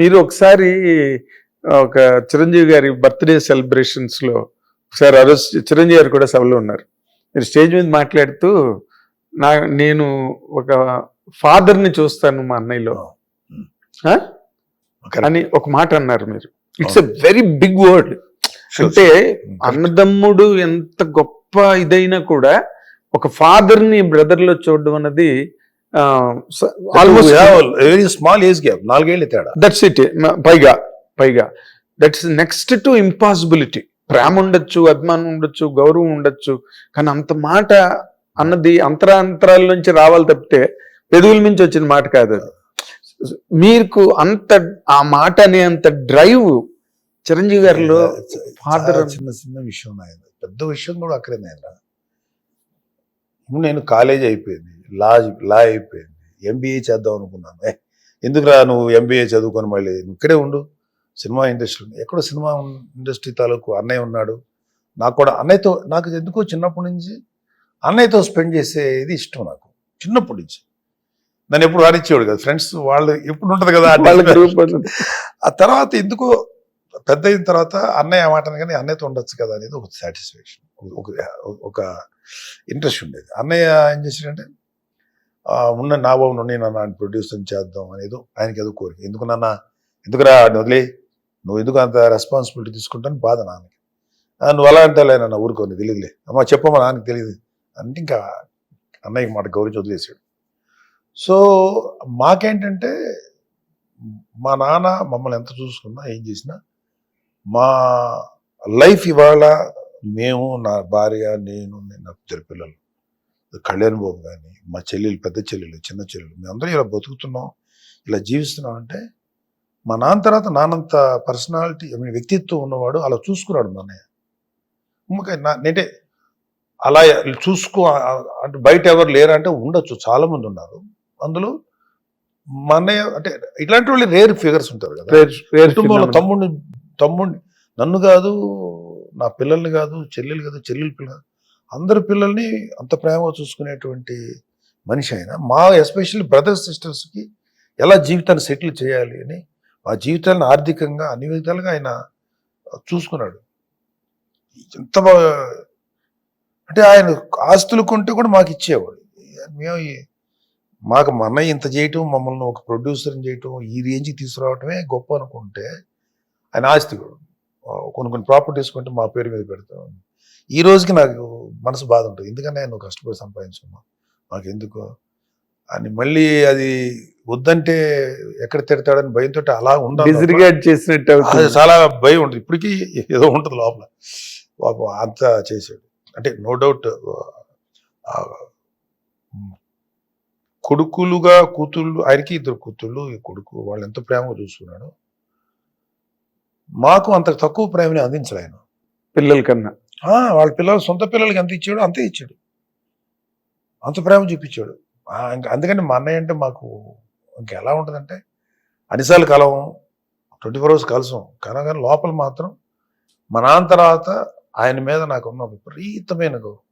మీరు ఒకసారి ఒక చిరంజీవి గారి బర్త్డే సెలబ్రేషన్స్లో ఒకసారి ఆ రోజు చిరంజీవి గారు కూడా సభలో ఉన్నారు. మీరు స్టేజ్ మీద మాట్లాడుతూ నా నేను ఒక father ని చూస్తాను మా అన్నయ్యలో? అని ఒక మాట అన్నారు మీరు. It's a very big word అంటే అన్నదమ్ముడు ఎంత గొప్ప ఇదైనా కూడా ఒక ఫాదర్ని బ్రదర్లో చూడడం అన్నది almost very small age gap నాలుగేళ్ళు తేడా. దట్స్ ఇట్ పైగా పైగా. దట్స్ నెక్స్ట్ టు ఇంపాసిబిలిటీ ప్రేమ ఉండొచ్చు అభిమానం ఉండొచ్చు గౌరవం ఉండొచ్చు. కానీ అంత మాట అన్నది అంతరాంతరాల నుంచి రావాలి తప్పితే పెదవుల నుంచి వచ్చిన మాట కాదు అది. మీకు అంత ఆ మాట అనే అంత డ్రైవ్ చిరంజీవి గారిలో చాలా చిన్న చిన్న విషయం నాయన. పెద్ద విషయం కూడా అక్కడే నాయన. నేను కాలేజ్ అయిపోయింది లా లా అయిపోయింది ఎంబీఏ చేద్దాం అనుకున్నాను. ఏ ఎందుకురా నువ్వు ఎంబీఏ చదువుకొని మళ్ళీ? నువ్వు ఇక్కడే ఉండు. సినిమా ఇండస్ట్రీ ఎక్కడో సినిమా ఇండస్ట్రీ తాలూకు అన్నయ్య ఉన్నాడు. నాకు కూడా అన్నయ్యతో నాకు ఎందుకో చిన్నప్పటి నుంచి అన్నయ్యతో స్పెండ్ చేసేది ఇష్టం నాకు చిన్నప్పటి నుంచి. నన్ను ఎప్పుడు వారించేవాడు కదా. ఫ్రెండ్స్ వాళ్ళు ఎప్పుడు ఉంటుంది కదా ఆ తర్వాత ఎందుకో పెద్ద అయిన తర్వాత అన్నయ్య మాట కానీ అన్నయ్యతో ఉండొచ్చు కదా అనేది ఒక సాటిస్ఫాక్షన్ ఒక ఒక ఇంట్రెస్ట్ ఉండేది. అన్నయ్య ఏం చేశాడంటే ఉన్న నా బాబు నుండి నన్ను ప్రొడ్యూసర్ చేద్దాం అనేది ఆయనకి ఏదో కోరిక. ఎందుకు నాన్న? ఎందుకురా వాడిని వదిలే? నువ్వు ఎందుకు అంత రెస్పాన్సిబిలిటీ తీసుకుంటాను బాధ నాన్నకి. నువ్వు అలా అంటేలే నాన్న? ఊరుకోని తెలియదులే అమ్మ చెప్పమ్మా నాన్నకి తెలియదు అంటే ఇంకా అన్నయ్యకి మాట గౌరవించి వదిలేసాడు సో మాకేంటంటే మా నాన్న మమ్మల్ని ఎంత చూసుకున్నా ఏం చేసినా మా లైఫ్ ఇవాళ మేము నా భార్య నేను నేను నా ఇద్దరు పిల్లలు. కళ్యాణ్ బాబు కానీ మా చెల్లెలు పెద్ద చెల్లెలు చిన్న చెల్లెలు మేమందరం ఇలా బతుకుతున్నాం ఇలా జీవిస్తున్నాం అంటే మా నాన్న తర్వాత నానంత పర్సనాలిటీ మీన్ వ్యక్తిత్వం ఉన్నవాడు అలా చూసుకున్నాడు మా అన్నయ్య. ఇంకా నా అంటే అలా చూసుకో అంటే బయట ఎవరు లేరా అంటే ఉండొచ్చు చాలా మంది ఉన్నారు. అందులో మా అన్నయ్య అంటే ఇట్లాంటి వాళ్ళు రేర్ ఫిగర్స్ ఉంటారు కదా. కుటుంబంలో తమ్ముడిని తమ్ముడిని నన్ను కాదు నా పిల్లల్ని కాదు చెల్లెలు కాదు చెల్లెలు పిల్లలు అందరి పిల్లల్ని అంత ప్రేమగా చూసుకునేటువంటి మనిషి ఆయన. మా ఎస్పెషల్లీ బ్రదర్స్ సిస్టర్స్కి ఎలా జీవితాన్ని సెటిల్ చేయాలి అని మా జీవితాలను ఆర్థికంగా అన్ని విధాలుగా ఆయన చూసుకున్నాడు. ఎంత బాగా అంటే ఆయన ఆస్తులు కొంటే కూడా మాకు ఇచ్చేవాడు. మేము మాకు మా అన్నయ్య ఇంత చేయటం మమ్మల్ని ఒక ప్రొడ్యూసర్ని చేయటం ఈ రేంజ్కి తీసుకురావటమే గొప్ప అనుకుంటే ఆయన ఆస్తి కూడా కొన్ని కొన్ని ప్రాపర్టీస్ కొంటే మా పేరు మీద పెడతాం ఈ రోజుకి నాకు మనసు బాధ ఉంటుంది. ఎందుకంటే నేను కష్టపడి సంపాదించుకున్నాను మాకు ఎందుకు అని మళ్ళీ అది వద్దంటే ఎక్కడ తిడతాడని భయంతో అలా ఉండాలి. చేసినట్టు చాలా భయం ఉంటుంది. ఇప్పటికీ ఏదో ఉంటుంది లోపల. అంత చేశాడు. అంటే నో డౌట్ కొడుకులుగా కూతుళ్ళు ఆయనకి ఇద్దరు కూతుళ్ళు ఈ కొడుకు వాళ్ళు ఎంత ప్రేమగా చూసుకున్నాడు. మాకు అంత తక్కువ ప్రేమని అందించడు ఆయన. పిల్లల కన్నా. వాళ్ళ పిల్లలు సొంత పిల్లలకి ఎంత ఇచ్చాడో అంతే ఇచ్చాడు. అంత ప్రేమ చూపించాడు. ఇంకా అందుకని మా అన్నయ్య అంటే మాకు ఇంకా ఎలా ఉంటుందంటే అన్నిసార్లు కలవం ట్వంటీ ఫోర్ అవర్స్ కలసం. కానీ కానీ లోపల మాత్రం మా నాన్న తర్వాత ఆయన మీద నాకు ఉన్న విపరీతమైన గౌరవం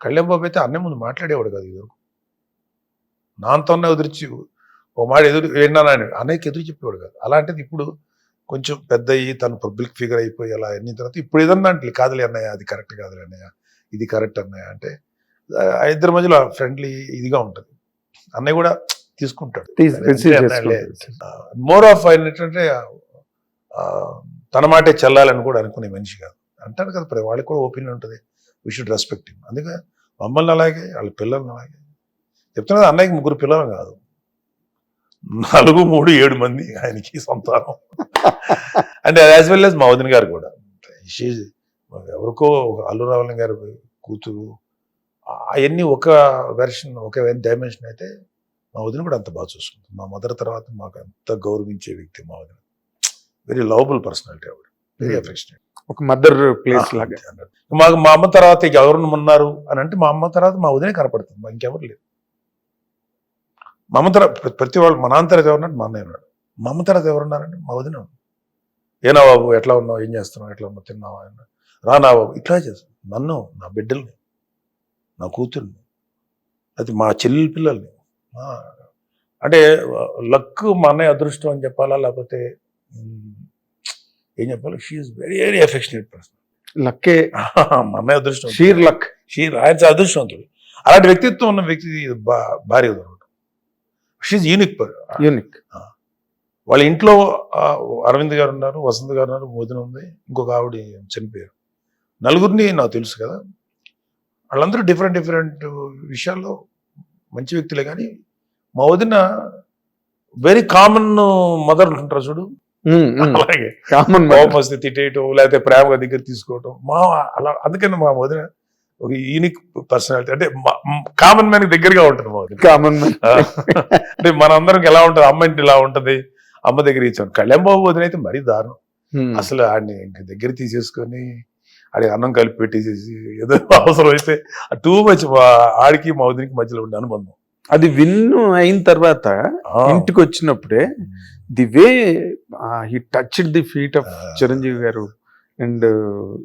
కళ్యాణ్ బాబు అయితే అన్నయ్య ముందు మాట్లాడేవాడు కాదు ఇదివరకు. నాన్నతోనే ఎదురుచి ఓ మాట ఎదురు విన్నాను అన్నయ్యకి ఎదురు చెప్పేవాడు కాదు. అలాంటిది ఇప్పుడు కొంచెం పెద్ద అయ్యి తను పబ్లిక్ ఫిగర్ అయిపోయి అలా అన్ని తర్వాత ఇప్పుడు ఏదన్నా అంటే కాదులే అన్నయ్య అది కరెక్ట్ కాదులే అన్నయ్య ఇది కరెక్ట్ అన్నయ్య అంటే ఇద్దరి మధ్యలో ఫ్రెండ్లీ ఇదిగా ఉంటుంది. అన్నయ్య కూడా తీసుకుంటాడు. మోర్ ఆఫ్ ఆయన ఏంటంటే తన మాటే చెల్లాలని కూడా అనుకునే మనిషి కాదు. అంటారు కదా మరి వాళ్ళకి కూడా ఒపీనియన్ ఉంటుంది. వీ షుడ్ రెస్పెక్ట్ అందుకే మమ్మల్ని అలాగే వాళ్ళ పిల్లల్ని అలాగే. చెప్తున్నది అన్నయ్యకి ముగ్గురు పిల్లలు కాదు. నాలుగు మూడు ఏడు మంది ఆయనకి సంతానం. అంటే యాజ్ వెల్ యాజ్ మా వదిన గారు కూడా. ఎవరికో అల్లు రావణ గారి కూతురు. అవన్నీ ఒక వెర్షన్ ఒక డైమెన్షన్ అయితే మా వదిన కూడా అంత బాగా చూసుకుంటుంది. మా మదర్ తర్వాత మాకు అంత గౌరవించే వ్యక్తి మా వదిన వెరీ లవబుల్ పర్సనాలిటీ ఆవిడ. Very Hmm. అఫెక్షనేట్ ఒక మదర్ ప్లేస్ లాగా. మాకు మా అమ్మ తర్వాత ఎవరు ఉన్నారు అని అంటే మా అమ్మ తర్వాత మా వదినే కనపడుతుంది. మా ఇంకెవరు లేరు. మా అమ్మ తర్వాత ప్ర- ప్రతి వాళ్ళు మా నాన్న తర్వాత ఎవరున్నాడు మా అన్నయ్య ఉన్నాడు. మా అమ్మ తర్వాత ఎవరున్నారంటే మా వదిన. ఏనా బాబు ఎట్లా ఉన్నావు ఏం చేస్తున్నావు ఎట్లా ఉన్నావు తిన్నావా రానా బాబు ఇట్లా చేస్తాను నన్ను నా బిడ్డల్ని నా కూతుర్ని అది మా చెల్లెల పిల్లల్ని అంటే లక్ మా అన్నయ్య అదృష్టం అని చెప్పాలా లేకపోతే ఏం చెప్పాలి she very very affectionate person లక్కే. మా అన్నయ్య అదృష్టం. Shear luck. షీ ఆయన అదృష్టవంతుడు. అలాంటి వ్యక్తిత్వం ఉన్న వ్యక్తి భా- భార్య దొరకడం షీఈ్ యూనిక్ యూనిక్ వాళ్ళ ఇంట్లో అరవింద్ గారు ఉన్నారు వసంత్ గారు ఉన్నారు మోదిన ఉంది ఇంకొక ఆవిడ చనిపోయారు. నలుగురిని నాకు తెలుసు కదా. వాళ్ళందరూ డిఫరెంట్ డిఫరెంట్ విషయాల్లో మంచి వ్యక్తులే కానీ మా వదిన వెరీ కామన్ మదర్ ఉంటారు చూడు. అలాగే. కామన్ కోపం వస్తే తిట్టేయటం లేకపోతే ప్రేమగా దగ్గర తీసుకోవటం మా అలా అందుకని మా వదిన ఒక యూనిక్ పర్సనాలిటీ అంటే కామన్ మ్యాన్ దగ్గరగా ఉంటుంది మా కామన్ ఆ, అంటే మనందరం ఎలా ఉంటుంది? అమ్మ ఇంటి ఇలా ఉంటది? అమ్మ దగ్గర ఇచ్చాను. కళ్యాణ్ బాబు వదిన అయితే మరీ దారుణం. అసలు ఆడిని ఇంక దగ్గర తీసేసుకొని ఆడి అన్నం కలిపి పెట్టేసేసి ఏదో అవసరం అయితే టూ మచ్ ఆడికి మా వదినికి మధ్యలో ఉండే అనుబంధం. అది విన్ను అయిన తర్వాత ఇంటికి వచ్చినప్పుడే the way he touch the feet of Chiranjeevi garu and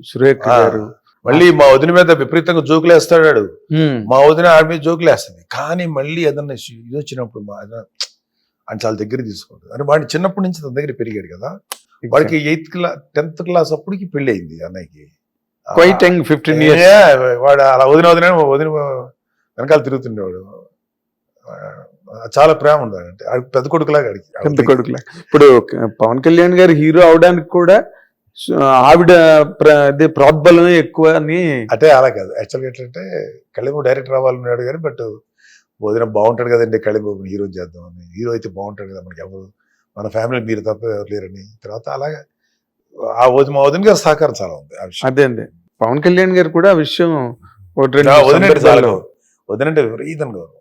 Surekha. గారు. మళ్ళీ మా వదిన మీద విపరీతంగా జోకులు వేస్తాడు ఆడు. Hmm. మా వదిన ఆడి మీద జోకులు వేస్తుంది కానీ మళ్ళీ ఏదన్నా ఇది వచ్చినప్పుడు మా ఆయన ఆయన చాలా దగ్గర తీసుకుంటుంది అంటే వాడిని చిన్నప్పటి నుంచి తన దగ్గర పెరిగాడు కదా. వాడికి ఎయిత్ క్లాస్ టెన్త్ క్లాస్ అప్పటికి పెళ్ళి అయింది అన్నయ్యకి. క్వైట్ యంగ్ ఫిఫ్టీన్ ఇయర్స్ వాడు అలా వదిన వదిన వదిన వెనకాల తిరుగుతుండేవాడు. చాలా ప్రేమ ఉంది అంటే పెద్ద కొడుకులాగా ఆడికి. పెద్ద కొడుకుల. ఇప్పుడు పవన్ కళ్యాణ్ గారు హీరో అవడానికి కూడా ఆవిడ ప్ర- అదే ప్రోద్బలమే ఎక్కువ అని అంటే అలా కాదు. యాక్చువల్గా ఏంటంటే కళింబు డైరెక్టర్ అవ్వాలన్నాడు కానీ బట్ వదిన బాగుంటాడు కదండి కళింబు హీరో చేద్దామని హీరో అయితే బాగుంటాడు కదా మనకి ఎవరు? మన ఫ్యామిలీ మీరు తప్ప ఎవరు లేరని. తర్వాత అలాగే ఆ వదిన మా వదిన గారి సహకారం చాలా ఉంది ఆ విషయం. అదే అండి. పవన్ కళ్యాణ్ గారు కూడా ఆ విషయం ఒకటి రెండు ఆ వదిన అంటే చాలా సందర్భాల్లో- గౌరవం. వదిన అంటే విపరీతం గౌరవం.